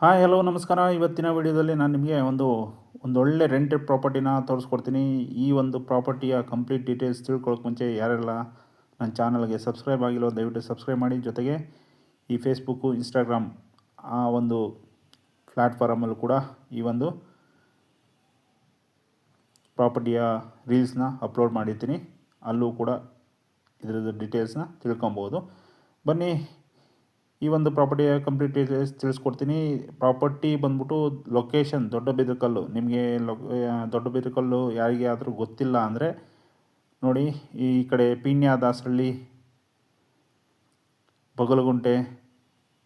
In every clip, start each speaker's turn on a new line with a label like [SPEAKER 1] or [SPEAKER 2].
[SPEAKER 1] Hi, hello, ನಮಸ್ಕಾರ. ಇವತ್ತಿನ ವಿಡಿಯೋದಲ್ಲಿ ನಾನು ನಿಮಗೆ ಒಂದು ಒಂದು ಒಳ್ಳೆ ರೆಂಟೆಡ್ ಪ್ರಾಪರ್ಟಿನ ತೋರಿಸ್ಕೊಡ್ತೀನಿ. ಈ ಒಂದು ಪ್ರಾಪರ್ಟಿಯ ಕಂಪ್ಲೀಟ್ ಡೀಟೇಲ್ಸ್ ತಿಳ್ಕೊಳ್ಳೋಕೆ ಮುಂಚೆ ಯಾರೆಲ್ಲ ನನ್ನ ಚಾನಲ್ಗೆ ಸಬ್ಸ್ಕ್ರೈಬ್ ಆಗಿಲ್ಲೋ ದಯವಿಟ್ಟು ಸಬ್ಸ್ಕ್ರೈಬ್ ಮಾಡಿ. ಜೊತೆಗೆ ಈ ಫೇಸ್ಬುಕ್ಕು ಇನ್ಸ್ಟಾಗ್ರಾಮ್ ಆ ಒಂದು ಪ್ಲ್ಯಾಟ್ಫಾರಮಲ್ಲೂ ಕೂಡ ಈ ಒಂದು ಪ್ರಾಪರ್ಟಿಯ ರೀಲ್ಸ್ನ ಅಪ್ಲೋಡ್ ಮಾಡಿರ್ತೀನಿ. ಅಲ್ಲೂ ಕೂಡ ಇದರದ್ದು ಡೀಟೇಲ್ಸ್ನ ತಿಳ್ಕೊಬೋದು. ಬನ್ನಿ ಈ ಒಂದು ಪ್ರಾಪರ್ಟಿಯ ಕಂಪ್ಲೀಟ್ ಡೀಟೇಲ್ಸ್ ತಿಳಿಸ್ಕೊಡ್ತೀನಿ. ಪ್ರಾಪರ್ಟಿ ಬಂದ್ಬಿಟ್ಟು ಲೊಕೇಶನ್ ದೊಡ್ಡ ಬಿದ್ರಕಲ್ಲು. ನಿಮಗೆ ಲೊ ದೊಡ್ಡ ಬಿದ್ರಕಲ್ಲು ಯಾರಿಗೆ ಆದರೂ ಗೊತ್ತಿಲ್ಲ ಅಂದರೆ ನೋಡಿ, ಈ ಕಡೆ ಪೀಣ್ಯ ದಾಸರಳ್ಳಿ, ಬಗಲಗುಂಟೆ,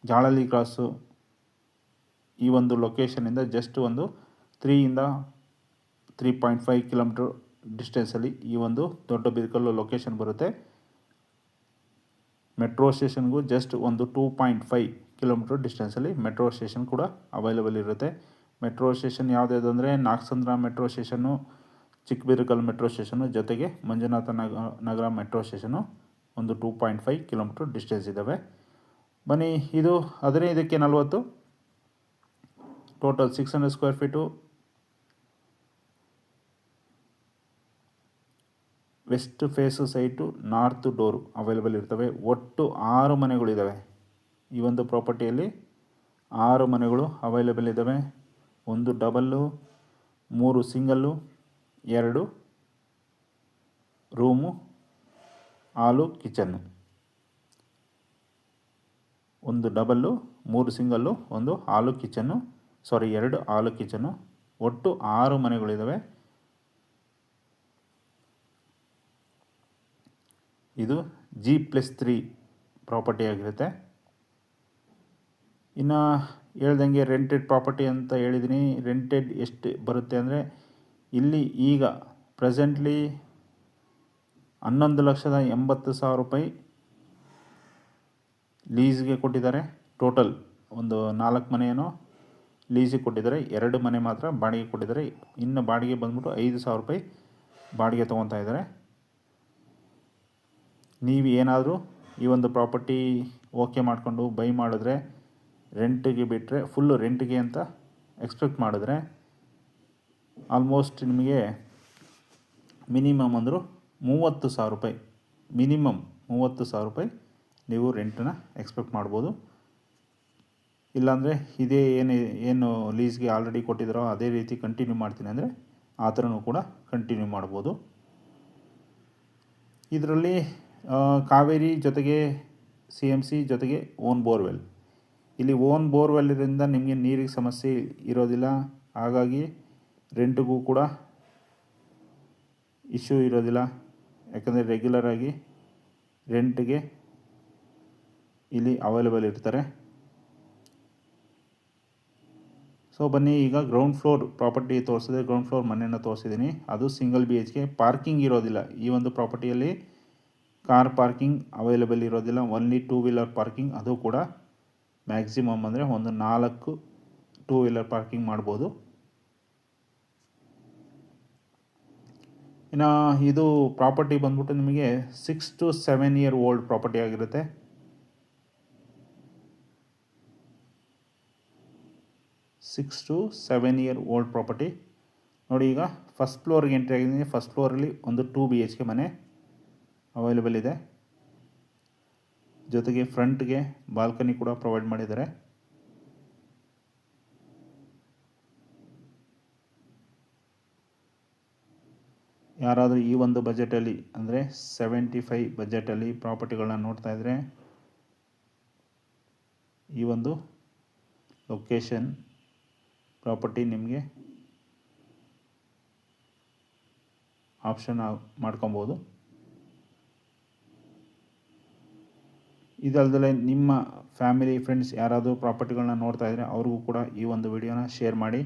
[SPEAKER 1] ಜಾಳಲಿ ಕ್ರಾಸು ಈ ಒಂದು ಲೊಕೇಶನಿಂದ ಜಸ್ಟ್ ಒಂದು ತ್ರೀಯಿಂದ ತ್ರೀ ಪಾಯಿಂಟ್ ಫೈವ್ ಕಿಲೋಮೀಟ್ರ್ ಡಿಸ್ಟೆನ್ಸಲ್ಲಿ ಈ ಒಂದು ದೊಡ್ಡ ಬಿದಕಲ್ಲು ಲೊಕೇಶನ್ ಬರುತ್ತೆ. ಮೆಟ್ರೋ ಸ್ಟೇಷನ್ಗೂ ಜಸ್ಟ್ ಒಂದು ಟೂ ಪಾಯಿಂಟ್ ಫೈವ್ ಕಿಲೋಮೀಟ್ರ್ ಡಿಸ್ಟೆನ್ಸಲ್ಲಿ ಮೆಟ್ರೋ ಸ್ಟೇಷನ್ ಕೂಡ ಅವೈಲೇಬಲ್ ಇರುತ್ತೆ. ಮೆಟ್ರೋ ಸ್ಟೇಷನ್ ಯಾವುದ್ಯಾವುದು ಅಂದರೆ Nagasandra metro station Chikkabidarakal metro station ಜೊತೆಗೆ ಮಂಜುನಾಥ ನಗ, ನಗರ ಮೆಟ್ರೋ ಸ್ಟೇಷನ್ನು ಒಂದು two point five kilometre distance ಇದ್ದಾವೆ ಬನ್ನಿ, ಇದು ಹದಿನೈದಕ್ಕೆ ನಲವತ್ತು total six hundred square feet west face site north door available ಇರ್ತವೆ. ಒಟ್ಟು ಆರು ಮನೆಗಳಿದ್ದಾವೆ ಈ ಒಂದು ಪ್ರಾಪರ್ಟಿಯಲ್ಲಿ ಆರು ಮನೆಗಳು ಅವೈಲೇಬಲ್ ಇದ್ದಾವೆ ಒಂದು ಡಬಲ್ಲು ಮೂರು ಸಿಂಗಲ್ಲು ಎರಡು ರೂಮು ಹಾಲು ಕಿಚನ್ನು ಒಂದು ಡಬಲ್ಲು ಮೂರು ಸಿಂಗಲ್ಲು ಒಂದು ಹಾಲು ಕಿಚನ್ನು ಸಾರಿ ಎರಡು ಹಾಲು ಕಿಚನ್ನು ಒಟ್ಟು ಆರು ಮನೆಗಳಿದ್ದಾವೆ ಇದು ಜಿ ಪ್ಲಸ್ ತ್ರೀ ಪ್ರಾಪರ್ಟಿ ಆಗಿರುತ್ತೆ. ಇನ್ನು ಹೇಳ್ದಂಗೆ ರೆಂಟೆಡ್ ಪ್ರಾಪರ್ಟಿ ಅಂತ ಹೇಳಿದ್ದೀನಿ ರೆಂಟೆಡ್ ಎಷ್ಟು ಬರುತ್ತೆ ಅಂದರೆ ಇಲ್ಲಿ ಈಗ ಪ್ರೆಸೆಂಟ್ಲಿ ಹನ್ನೊಂದು ಲಕ್ಷದ ಎಂಬತ್ತು ಸಾವಿರ ರೂಪಾಯಿ ಲೀಸ್ಗೆ ಕೊಟ್ಟಿದ್ದಾರೆ. ಟೋಟಲ್ ಒಂದು ನಾಲ್ಕು ಮನೆಯನ್ನು ಲೀಸಿಗೆ ಕೊಟ್ಟಿದ್ದಾರೆ. ಎರಡು ಮನೆ ಮಾತ್ರ ಬಾಡಿಗೆ ಕೊಟ್ಟಿದ್ದಾರೆ. ಇನ್ನು ಬಾಡಿಗೆ ಬಂದ್ಬಿಟ್ಟು ಐದು ಸಾವಿರ ರೂಪಾಯಿ ಬಾಡಿಗೆ ತೊಗೊತಾ ಇದ್ದಾರೆ. ನೀವು ಏನಾದರೂ ಈ ಒಂದು ಪ್ರಾಪರ್ಟಿ ಓಕೆ ಮಾಡಿಕೊಂಡು ಬೈ ಮಾಡಿದ್ರೆ ರೆಂಟಿಗೆ ಬಿಟ್ಟರೆ ಫುಲ್ಲು ರೆಂಟಿಗೆ ಅಂತ ಎಕ್ಸ್ಪೆಕ್ಟ್ ಮಾಡಿದ್ರೆ ಆಲ್ಮೋಸ್ಟ್ ನಿಮಗೆ ಮಿನಿಮಮ್ ಅಂದರು ಮೂವತ್ತು ಸಾವಿರ ರೂಪಾಯಿ ಮಿನಿಮಮ್ ಮೂವತ್ತು ಸಾವಿರ ರೂಪಾಯಿ ನೀವು ರೆಂಟನ್ನ ಎಕ್ಸ್ಪೆಕ್ಟ್ ಮಾಡ್ಬೋದು. ಇಲ್ಲಾಂದರೆ ಇದೇ ಏನು ಏನು ಲೀಸ್ಗೆ ಆಲ್ರೆಡಿ ಕೊಟ್ಟಿದ್ದಾರೋ ಅದೇ ರೀತಿ ಕಂಟಿನ್ಯೂ ಮಾಡ್ತೀನಿ ಅಂದರೆ ಆ ಥರನೂ ಕೂಡ ಕಂಟಿನ್ಯೂ ಮಾಡ್ಬೋದು. ಇದರಲ್ಲಿ ಕಾವೇರಿ ಜೊತೆಗೆ ಸಿ ಎಂ ಸಿ ಜೊತೆಗೆ ಓನ್ ಬೋರ್ವೆಲ್. ಇಲ್ಲಿ ಓನ್ ಬೋರ್ವೆಲ್ ಇರೋದ್ರಿಂದ ನಿಮಗೆ ನೀರಿಗೆ ಸಮಸ್ಯೆ ಇರೋದಿಲ್ಲ. ಹಾಗಾಗಿ ರೆಂಟಿಗೂ ಕೂಡ ಇಶ್ಯೂ ಇರೋದಿಲ್ಲ. ಯಾಕಂದರೆ ರೆಗ್ಯುಲರಾಗಿ ರೆಂಟ್ಗೆ ಇಲ್ಲಿ ಅವೈಲೇಬಲ್ ಇರ್ತಾರೆ. ಸೊ ಬನ್ನಿ, ಈಗ ಗ್ರೌಂಡ್ ಫ್ಲೋರ್ ಪ್ರಾಪರ್ಟಿ ತೋರಿಸಿದೆ. ಗ್ರೌಂಡ್ ಫ್ಲೋರ್ ಮನೆಯನ್ನು ತೋರಿಸಿದ್ದೀನಿ. ಅದು ಸಿಂಗಲ್ ಬಿ ಎಚ್ ಪಾರ್ಕಿಂಗ್ ಇರೋದಿಲ್ಲ ಈ ಒಂದು ಪ್ರಾಪರ್ಟಿಯಲ್ಲಿ ಕಾರ್ ಪಾರ್ಕಿಂಗ್ ಅವೈಲೇಬಲ್ ಇರೋದಿಲ್ಲ. ಓನ್ಲಿ ಟೂ ವೀಲರ್ ಪಾರ್ಕಿಂಗ್ ಅದು ಕೂಡ ಮ್ಯಾಕ್ಸಿಮಮ್ ಅಂದರೆ ಒಂದು ನಾಲ್ಕು ಟೂ ವೀಲರ್ ಪಾರ್ಕಿಂಗ್ ಮಾಡ್ಬೋದು. ಇನ್ನು ಇದು ಪ್ರಾಪರ್ಟಿ ಬಂದ್ಬಿಟ್ಟು ನಿಮಗೆ six to seven year old property ಆಗಿರುತ್ತೆ. Six to seven year old property ನೋಡಿ ಈಗ ಫಸ್ಟ್ ಫ್ಲೋರ್ಗೆ ಎಂಟ್ರಿ ಆಗಿದ್ದೀನಿ. ಫಸ್ಟ್ ಫ್ಲೋರಲ್ಲಿ ಒಂದು ಟೂ ಬಿ ಎಚ್ ಕೆ ಮನೆ. ಅವೈಲೇಬಲ್ ಇದೆ. ಜೊತೆಗೆ ಫ್ರಂಟ್ಗೆ ಬಾಲ್ಕನಿ ಕೂಡ ಪ್ರೊವೈಡ್ ಮಾಡಿದ್ದಾರೆ. ಯಾರಾದರೂ ಈ ಒಂದು ಬಜೆಟಲ್ಲಿ ಅಂದರೆ ಸೆವೆಂಟಿ ಫೈ ಬಜೆಟಲ್ಲಿ ಪ್ರಾಪರ್ಟಿಗಳನ್ನ ನೋಡ್ತಾ ಇದ್ದರೆ ಈ ಒಂದು ಲೊಕೇಶನ್ ಪ್ರಾಪರ್ಟಿ ನಿಮಗೆ ಆಪ್ಷನ್ ಮಾಡ್ಕೊಬೋದು. ಇದಲ್ಲದೆ ನಿಮ್ಮ ಫ್ಯಾಮಿಲಿ, ಫ್ರೆಂಡ್ಸ್ ಯಾರಾದರೂ ಪ್ರಾಪರ್ಟಿಗಳನ್ನ ನೋಡ್ತಾ ಇದ್ದರೆ ಅವ್ರಿಗೂ ಕೂಡ ಈ ಒಂದು ವಿಡಿಯೋನ ಶೇರ್ ಮಾಡಿ.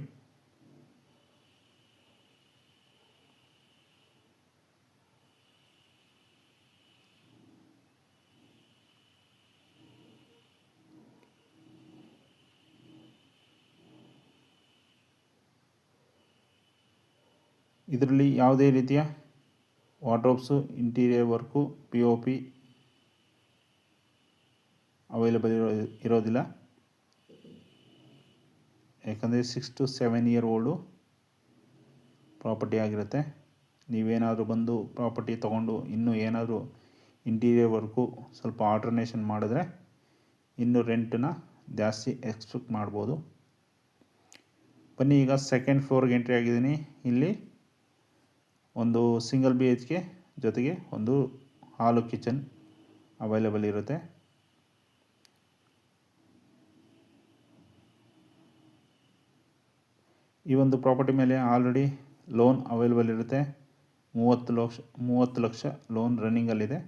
[SPEAKER 1] ಇದರಲ್ಲಿ ಯಾವುದೇ ರೀತಿಯ wardrobes, interior work P O P available ಇರೋ, ಇರೋದಿಲ್ಲ. ಯಾಕಂದರೆ six to seven year old property ಆಗಿರುತ್ತೆ. ನೀವೇನಾದರೂ ಬಂದು ಪ್ರಾಪರ್ಟಿ ತೊಗೊಂಡು ಇನ್ನೂ ಏನಾದರೂ ಇಂಟೀರಿಯರ್ ವರ್ಕು ಸ್ವಲ್ಪ ಆಲ್ಟ್ರನೇಷನ್ ಮಾಡಿದ್ರೆ ಇನ್ನೂ ರೆಂಟನ್ನ ಜಾಸ್ತಿ ಎಕ್ಸ್ಪೆಕ್ಟ್ ಮಾಡ್ಬೋದು. ಬನ್ನಿ, ಈಗ ಸೆಕೆಂಡ್ ಫ್ಲೋರ್ಗೆ ಎಂಟ್ರಿ ಆಗಿದ್ದೀನಿ. ಇಲ್ಲಿ ಒಂದು ಸಿಂಗಲ್ ಬಿ ಎಚ್ ಕೆ ಜೊತೆಗೆ ಒಂದು ಹಾಲು ಕಿಚನ್ ಅವೈಲೇಬಲ್ ಇರುತ್ತೆ. ಈ ಒಂದು ಪ್ರಾಪರ್ಟಿ ಮೇಲೆ ಆಲ್ರೆಡಿ ಲೋನ್ ಅವೈಲೇಬಲ್ ಇರುತ್ತೆ. ಮೂವತ್ತು ಲಕ್ಷ ಮೂವತ್ತು ಲಕ್ಷ ಲೋನ್ ರನ್ನಿಂಗಲ್ಲಿದೆ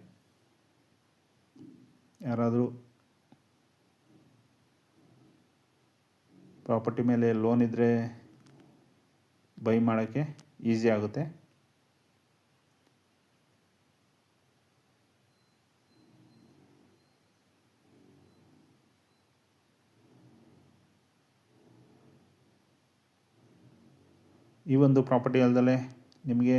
[SPEAKER 1] ಯಾರಾದರೂ ಪ್ರಾಪರ್ಟಿ ಮೇಲೆ ಲೋನ್ ಇದ್ದರೆ ಬೈ ಮಾಡೋಕ್ಕೆ ಈಸಿ ಆಗುತ್ತೆ. ಈ ಒಂದು ಪ್ರಾಪರ್ಟಿ ಅಲ್ಲದೆ ನಿಮಗೆ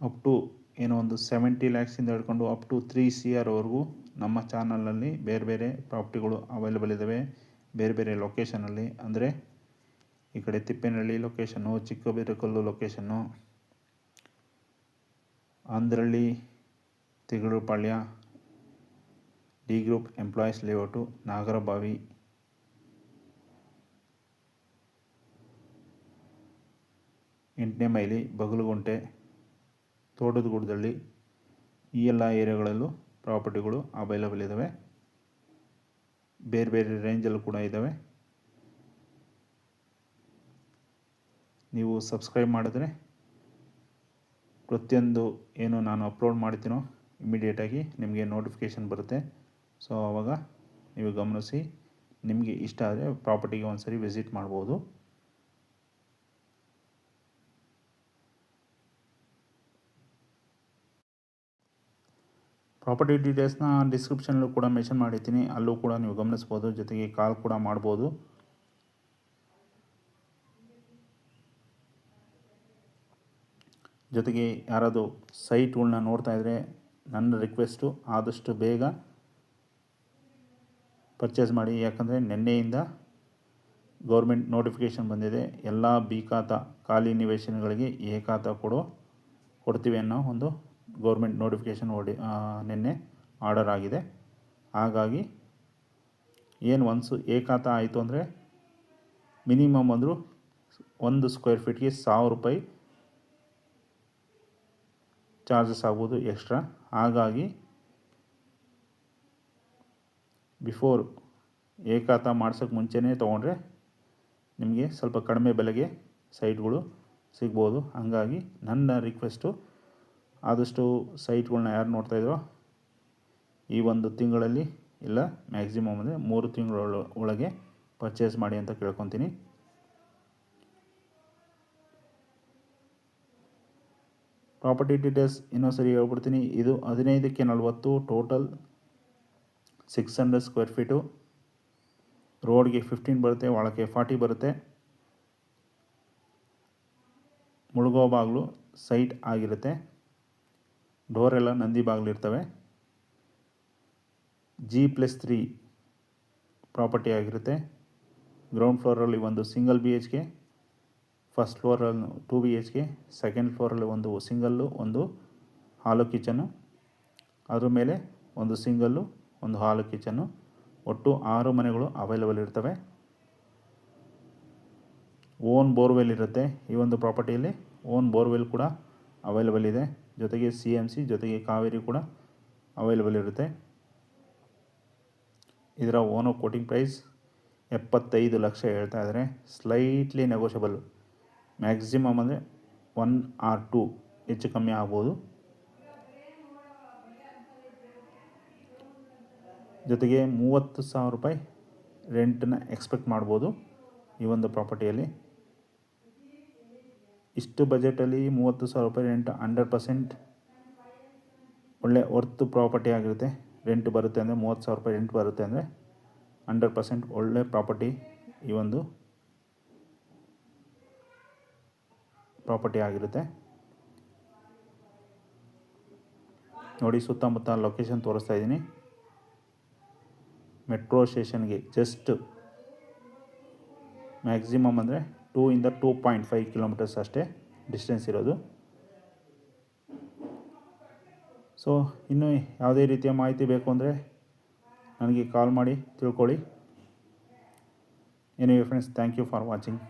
[SPEAKER 1] ಅಪ್ ಟು ಏನೋ ಒಂದು ಸೆವೆಂಟಿ ಲ್ಯಾಕ್ಸಿಂದ ಹಿಡ್ಕೊಂಡು ಅಪ್ ಟು ತ್ರೀ ಸಿ ಆರ್ವರೆಗೂ ನಮ್ಮ ಚಾನಲಲ್ಲಿ ಬೇರೆ ಬೇರೆ ಪ್ರಾಪರ್ಟಿಗಳು ಅವೈಲೇಬಲ್ ಇದ್ದಾವೆ ಬೇರೆ ಬೇರೆ ಲೊಕೇಶನಲ್ಲಿ ಅಂದರೆ ಈ ಕಡೆ Tippenahalli location Chikkabidarakallu location Andrahalli Thigalarapalya D group employees layout Nagarbhavi ಎಂಟನೇ ಮೈಲಿ ಬಗಲುಗುಂಟೆ ತೋಟದ ಗುಡ್ಡದಲ್ಲಿ ಈ ಎಲ್ಲ ಏರಿಯಾಗಳಲ್ಲೂ ಪ್ರಾಪರ್ಟಿಗಳು ಅವೈಲೇಬಲ್ ಇದ್ದಾವೆ ಬೇರೆ ಬೇರೆ ರೇಂಜಲ್ಲೂ ಕೂಡ ಇದ್ದಾವೆ ನೀವು ಸಬ್ಸ್ಕ್ರೈಬ್ ಮಾಡಿದ್ರೆ ಪ್ರತಿಯೊಂದು ಏನು ನಾನು ಅಪ್ಲೋಡ್ ಮಾಡ್ತೀನೋ ಇಮಿಡಿಯೇಟಾಗಿ ನಿಮಗೆ ನೋಟಿಫಿಕೇಷನ್ ಬರುತ್ತೆ. ಸೊ ಆವಾಗ ನೀವು ಗಮನಿಸಿ, ನಿಮಗೆ ಇಷ್ಟ ಆದರೆ ಪ್ರಾಪರ್ಟಿಗೆ ಒಂದು ಸರಿ ವಿಸಿಟ್ ಮಾಡ್ಬೋದು. ಪ್ರಾಪರ್ಟಿ ಡೀಟೇಲ್ಸ್ನ ಡಿಸ್ಕ್ರಿಪ್ಷನಲ್ಲೂ ಕೂಡ ಮೆನ್ಷನ್ ಮಾಡಿರ್ತೀನಿ. ಅಲ್ಲೂ ಕೂಡ ನೀವು ಗಮನಿಸ್ಬೋದು. ಜೊತೆಗೆ ಕಾಲ್ ಕೂಡ ಮಾಡ್ಬೋದು. ಜೊತೆಗೆ ಯಾರಾದರೂ ಸೈಟ್ಗಳನ್ನ ನೋಡ್ತಾ ಇದ್ದರೆ ನನ್ನ ರಿಕ್ವೆಸ್ಟು ಆದಷ್ಟು ಬೇಗ ಪರ್ಚೇಸ್ ಮಾಡಿ. ಯಾಕಂದರೆ ನಿನ್ನೆಯಿಂದ ಗೌರ್ಮೆಂಟ್ ನೋಟಿಫಿಕೇಷನ್ ಬಂದಿದೆ. ಎಲ್ಲ ಬಿ ಖಾತಾ ಖಾಲಿ ನಿವೇಶನಗಳಿಗೆ ಎ ಖಾತಾ ಕೊಡೋ ಕೊಡ್ತೀವಿ ಅನ್ನೋ ಒಂದು ಗೌರ್ಮೆಂಟ್ ನೋಟಿಫಿಕೇಷನ್ ಓಡಿ ನಿನ್ನೆ ಆರ್ಡರ್ ಆಗಿದೆ. ಹಾಗಾಗಿ ಏನು ಒನ್ಸು ಏಕಾತ ಆಯಿತು ಅಂದರೆ ಮಿನಿಮಮ್ ಅಂದರೂ ಒಂದು ಸ್ಕ್ವೇರ್ ಫೀಟ್ಗೆ ಸಾವಿರ ರೂಪಾಯಿ ಚಾರ್ಜಸ್ ಆಗ್ಬೋದು ಎಕ್ಸ್ಟ್ರಾ. ಹಾಗಾಗಿ ಬಿಫೋರ್ ಏಕಾತ ಮಾಡ್ಸೋಕ್ಕೆ ಮುಂಚೆನೇ ತೊಗೊಂಡ್ರೆ ನಿಮಗೆ ಸ್ವಲ್ಪ ಕಡಿಮೆ ಬೆಲೆಗೆ ಸೈಟ್ಗಳು ಸಿಗ್ಬೋದು. ಹಾಗಾಗಿ ನನ್ನ ರಿಕ್ವೆಸ್ಟು ಆದಷ್ಟು ಸೈಟ್ಗಳನ್ನ ಯಾರು ನೋಡ್ತಾ ನೋಡ್ತಾಯಿದ್ರೋ ಈ ಒಂದು ತಿಂಗಳಲ್ಲಿ ಇಲ್ಲ ಮ್ಯಾಕ್ಸಿಮಮ್ ಅಂದರೆ ಮೂರು ತಿಂಗಳ ಒಳಗೆ ಪರ್ಚೇಸ್ ಮಾಡಿ ಅಂತ ಕೇಳ್ಕೊತೀನಿ. ಪ್ರಾಪರ್ಟಿ ಡೀಟೇಲ್ಸ್ ಇನ್ನೊಂದು ಸರಿ ಹೇಳ್ಬಿಡ್ತೀನಿ. ಇದು ಹದಿನೈದಕ್ಕೆ ನಲವತ್ತು total six hundred square feet ರೋಡ್ಗೆ ಫಿಫ್ಟೀನ್ ಬರುತ್ತೆ, ಒಳಗೆ ಫಾರ್ಟಿ ಬರುತ್ತೆ. ಮುಳುಗೋ ಬಾಗಿಲು ಸೈಟ್ ಆಗಿರುತ್ತೆ. ಡೋರೆಲ್ಲ ನಂದಿ ಬಾಗಿಲಿರ್ತವೆ ಜಿ ಪ್ಲಸ್ ತ್ರೀ ಪ್ರಾಪರ್ಟಿ ಆಗಿರುತ್ತೆ. ಗ್ರೌಂಡ್ ಫ್ಲೋರಲ್ಲಿ ಒಂದು single B H K first ಫ್ಲೋರಲ್ಲಿ two B H K second ಫ್ಲೋರಲ್ಲಿ ಒಂದು ಸಿಂಗಲ್ಲು ಒಂದು ಹಾಲು ಕಿಚನು ಅದ್ರ ಮೇಲೆ ಒಂದು ಸಿಂಗಲ್ಲು ಒಂದು ಹಾಲು ಕಿಚನು ಒಟ್ಟು ಆರು ಮನೆಗಳು ಅವೈಲೇಬಲ್ ಇರ್ತವೆ. ಓನ್ ಬೋರ್ವೆಲ್ ಇರುತ್ತೆ. ಈ ಒಂದು ಪ್ರಾಪರ್ಟಿಯಲ್ಲಿ ಓನ್ ಬೋರ್ವೆಲ್ ಕೂಡ ಅವೈಲೇಬಲ್ ಇದೆ. ಜೊತೆಗೆ ಸಿ ಎಂ ಸಿ ಜೊತೆಗೆ ಕಾವೇರಿ ಕೂಡ ಅವೈಲೇಬಲ್ ಇರುತ್ತೆ. ಇದರ ಓನೋ ಕೋಟಿಂಗ್ ಪ್ರೈಸ್ ಎಪ್ಪತ್ತೈದು ಲಕ್ಷ ಹೇಳ್ತಾ ಇದ್ದಾರೆ. ಸ್ಲೈಟ್ಲಿ ನೆಗೋಷಿಯಬಲ್ ಮ್ಯಾಕ್ಸಿಮಮ್ ಅಂದರೆ ಒನ್ ಆರ್ ಟೂ ಹೆಚ್ಚು ಕಮ್ಮಿ ಆಗ್ಬೋದು. ಜೊತೆಗೆ ಮೂವತ್ತು ಸಾವಿರ ರೂಪಾಯಿ ರೆಂಟನ್ನ ಎಕ್ಸ್ಪೆಕ್ಟ್ ಮಾಡ್ಬೋದು ಈ ಒಂದು ಪ್ರಾಪರ್ಟಿಯಲ್ಲಿ ಇಷ್ಟು ಬಜೆಟಲ್ಲಿ ಮೂವತ್ತು ಸಾವಿರ ರೂಪಾಯಿ ರೆಂಟ್ ಹಂಡ್ರೆಡ್ ಪರ್ಸೆಂಟ್ ಒಳ್ಳೆ ವರ್ತ್ ಪ್ರಾಪರ್ಟಿ ಆಗಿರುತ್ತೆ. ರೆಂಟ್ ಬರುತ್ತೆ ಅಂದರೆ ಮೂವತ್ತು ಸಾವಿರ ರೂಪಾಯಿ ರೆಂಟ್ ಬರುತ್ತೆ ಅಂದರೆ ಹಂಡ್ರೆಡ್ ಪರ್ಸೆಂಟ್ ಒಳ್ಳೆ ಪ್ರಾಪರ್ಟಿ ಈ ಒಂದು ಪ್ರಾಪರ್ಟಿ ಆಗಿರುತ್ತೆ. ನೋಡಿ ಸುತ್ತಮುತ್ತ ಲೊಕೇಶನ್ ತೋರಿಸ್ತಾ ಇದ್ದೀನಿ. ಮೆಟ್ರೋ ಸ್ಟೇಷನ್ಗೆ ಜಸ್ಟ್ ಮ್ಯಾಕ್ಸಿಮಮ್ ಅಂದರೆ ಟೂ ಇಂದ ಟೂ ಪಾಯಿಂಟ್ ಫೈವ್ ಕಿಲೋಮೀಟರ್ಸ್ ಅಷ್ಟೇ ಡಿಸ್ಟೆನ್ಸ್ ಇರೋದು. ಸೊ ಇನ್ನು ಯಾವುದೇ ರೀತಿಯ ಮಾಹಿತಿ ಬೇಕು ಅಂದರೆ ನನಗೆ ಕಾಲ್ ಮಾಡಿ ತಿಳ್ಕೊಳ್ಳಿ. Anyway friends thank you for watching